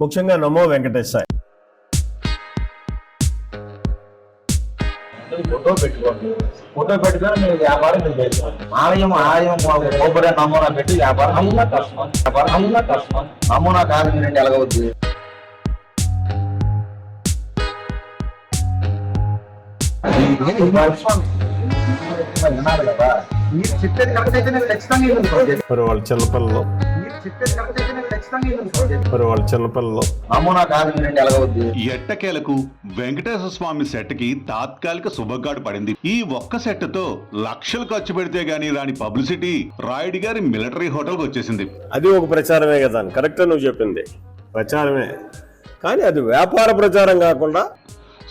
ముఖ్యంగా నమో వెంకటేశాయ్. ఫోటో పెట్టుకోండి. ఫోటో పెట్టుకొని మీరు వ్యాపారం మీరు చేసుకోండి. ఆలయం ఆలయం కొబ్బరి నమూనా పెట్టి వ్యాపారం నమూనా కష్టం వ్యాపారం నమూనా కష్టం నమూనా కాదు మీరండి ఎలాగవుద్ది? వినాలి కదా మీరు చెప్పేది కరెక్ట్ అయితే నేను ఖచ్చితంగా మీరు చెప్పేది కరెక్ట్ మరి వాళ్ళ చిన్నపిల్లలు నమూనా ఎలాగవుద్ది. ఎట్టకేలకు వెంకటేశ్వర స్వామి సెట్కి తాత్కాలిక శుభగాడు పడింది. ఈ ఒక్క సెట్తో లక్షలు ఖర్చు పెడితే గానీ రాని పబ్లిసిటీ రాయుడి గారి మిలిటరీ హోటల్కి వచ్చేసింది. అది ఒక ప్రచారమే కదా కరెక్ట్ నువ్వు చెప్పింది. ప్రచారమే. కానీ అది వ్యాపార ప్రచారం కాకుండా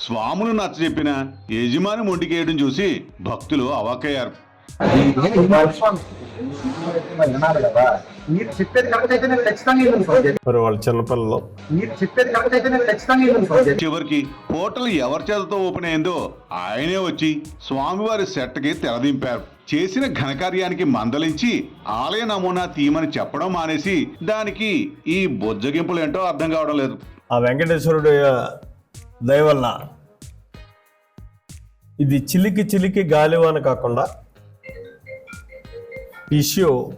స్వాములు నచ్చ చెప్పిన యజమాని మొండికేయడం చూసి భక్తులు అవాకయ్యారు మీరు చెప్పేది కరెక్ట్ అయితే నేను ఖచ్చితంగా ఇవ్వను. మరి వాళ్ళ చిన్నపిల్లలు మీరు చెప్పేది కరెక్ట్ అయితే నేను ఖచ్చితంగా ఇవ్వను. చివరికి హోటల్ ఎవరి చేతతో ఓపెన్ అయిందో ఆయనే వచ్చి స్వామివారి సెట్కి తెరదింపారు చేసిన ఘనకార్యానికి మందలించి ఆలయ నమూనా తీయమని చెప్పడం మానేసి దానికి ఈ బొజ్జగింపులు ఏంటో అర్థం కావడం లేదు ఆ వెంకటేశ్వరుడు దయ వల్ల ఇది చిలికి చిలికి గాలివాన కాకుండా ఇష్యూ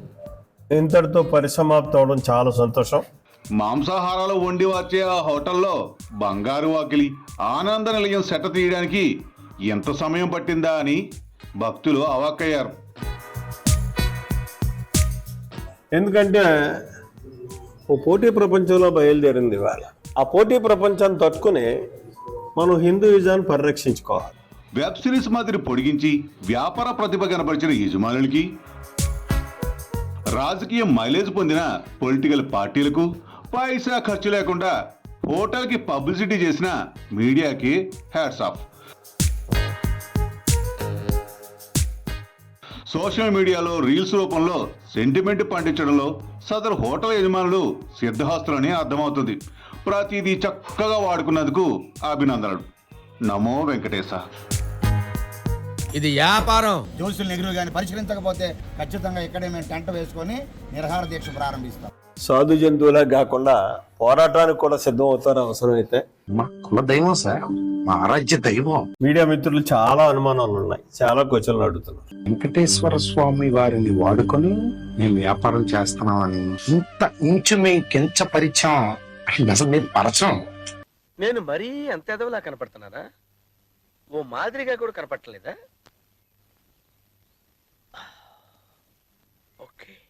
ఇంతటితో పరిసమాప్తం అవడం చాలా సంతోషం. మాంసాహారాలు వండి వచ్చే ఆ హోటల్లో బంగారు వాకిలి ఆనంద నిలయం సెట తీయడానికి ఎంత సమయం పట్టిందా అని భక్తులు అవాక్కయ్యారు. ఎందుకంటే ఓ పోటీ ప్రపంచంలో బయలుదేరింది ఇవాళ. ఆ పోటీ ప్రపంచాన్ని తట్టుకుని మనం హిందూయిజాన్ని పరిరక్షించుకోవాలి. వెబ్ సిరీస్ మాదిరి పొడిగించి వ్యాపార ప్రతిభ కనబరిచిన యజమానులకి రాజకీయ మైలేజ్ పొందిన పొలిటికల్ పార్టీలకు పైసా ఖర్చు లేకుండా హోటల్కి పబ్లిసిటీ చేసిన మీడియాకి హ్యాట్స్ ఆఫ్. సోషల్ మీడియాలో రీల్స్ రూపంలో సెంటిమెంట్ పండించడంలో సదరు హోటల్ యజమానులు సిద్ధహస్తులని అర్థమవుతుంది. ప్రతిదీ చక్కగా వాడుకున్నందుకు అభినందనలు. నమో వెంకటేశ. ఇది వ్యాపారం. జోసులు నెగిరి కానీ పరిష్కరించకపోతే ఖచ్చితంగా ఇక్కడే మేము టెంట్ వేసుకొని నిరహార దీక్ష ప్రారంభిస్తాం. సాధు జంతువులా కాకుండా పోరాటానికి కూడా సిద్ధం అవుతారు అవసరమైతే మా కుల దైవం సార్ మా ఆరాధ్య దైవం. మీడియా మిత్రులు చాలా అనుమానాలు ఉన్నాయి చాలా క్వశ్చన్లు అడుగుతున్నారు. వెంకటేశ్వర స్వామి వారిని వాడుకొని మేము వ్యాపారం చేస్తున్నామని ఇంత ఇంచు మేము కించపరిచాం అసలు మేము పరచం. నేను మరీ అంత ఎదవలా కనపడుతున్నారా ఓ మాదిరిగా కూడా కనపడలేదా Okay.